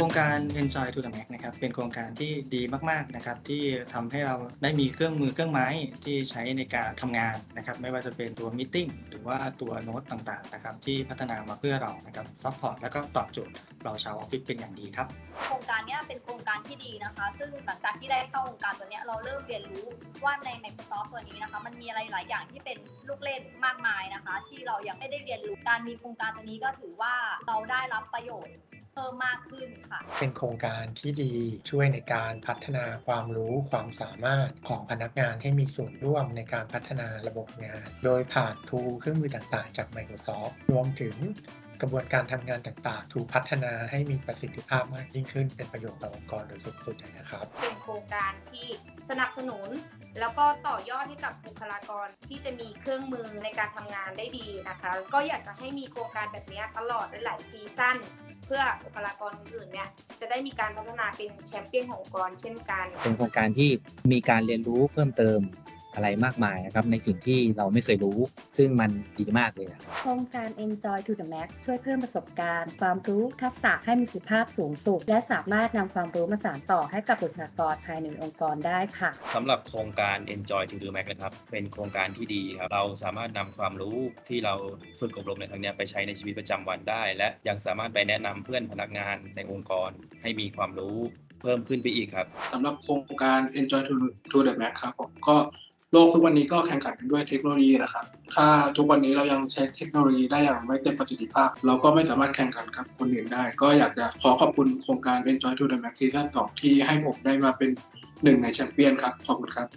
ครงการ Enjoy to the Max นะครับเป็นโครงการที่ดีมากๆนะครับที่ทำให้เราได้มีเครื่องมือเครื่องไม้ที่ใช้ในการทำงานนะครับไม่ว่าจะเป็นตัว Meeting หรือว่าตัวโน้ตต่างๆนะครับที่พัฒนามาเพื่อเรานะครับซัพพอร์ตแล้วก็ตอบโจทย์เราชาวออฟฟิศเป็นอย่างดีครับโครงการนี้เป็นโครงการที่ดีนะคะ ซึ่งหลังจากที่ได้เข้าโครงการตัวนี้เราเริ่มเรียนรู้ว่าใน Microsoft ตัวนี้นะคะมันมีอะไรหลายอย่างที่เป็นลูกเล่นมากมายนะคะ ที่เรายังไม่ได้เรียนรู้การมีโครงการตัวนี้ก็ถือว่าเราได้รับประโยชน์ พิ่มมากขึ้นค่ะ เป็นโครงการที่ดีช่วยในการพัฒนาความรู้ความสามารถของพนักงานให้มีส่วนร่วมในการพัฒนาระบบงาน โดยผ่านทูเครื่องมือต่างๆ จาก Microsoft รวมถึงกระบวนการทำงานต่างๆ ถูกพัฒนาให้มีประสิทธิภาพมากยิ่งขึ้น เป็นประโยชน์ต่อองค์กรโดยสูงสุดนะครับ เป็นโครงการที่สนับสนุน แล้วก็ต่อยอดให้กับบุคลากรที่จะมีเครื่องมือในการทำงานได้ดีนะคะ ก็อยากจะให้มีโครงการแบบนี้ตลอดหลายๆซีซั่น พื่อบุคลากรอื่นๆเนี่ยจะได้มีการพัฒนาเป็นแชมเปี้ยนขององค์กรเช่นกัน เป็นโครงการที่มีการเรียนรู้เพิ่มเติม อะไรมากมายนะครับในสิ่งที่เราไม่เคยรู้ ซึ่งมันดีมากเลยอะ โครงการ Enjoy to the Max ช่วยเพิ่มประสบการณ์ ความรู้ทักษะให้มีประสิทธิภาพสูงสุด และสามารถนำความรู้มาสานต่อให้กับบุคลากรภายในองค์กรได้ค่ะ สำหรับโครงการ Enjoy to the Max นะครับ เป็นโครงการที่ดีครับ เราสามารถนำความรู้ที่เราฝึกอบรมในครั้งเนี้ยไปใช้ในชีวิตประจำวันได้ และยังสามารถไปแนะนำเพื่อนพนักงานในองค์กร ให้มีความรู้เพิ่มขึ้นไปอีกครับ สำหรับโครงการ Enjoy to to the Max ครับผมก็ โลกทุกวันนี้ก็แข่งขันกันด้วยเทคโนโลยีนะครับ ถ้าทุกวันนี้เรายังใช้เทคโนโลยีได้อย่างไม่เต็มประสิทธิภาพ เราก็ไม่สามารถแข่งขันกับคนอื่นได้ ก็อยากจะขอขอบคุณโครงการ Enjoy to the Max Season 2ที่ให้ผมได้มาเป็นหนึ่งในแชมเปี้ยนครับ ขอบคุณครับ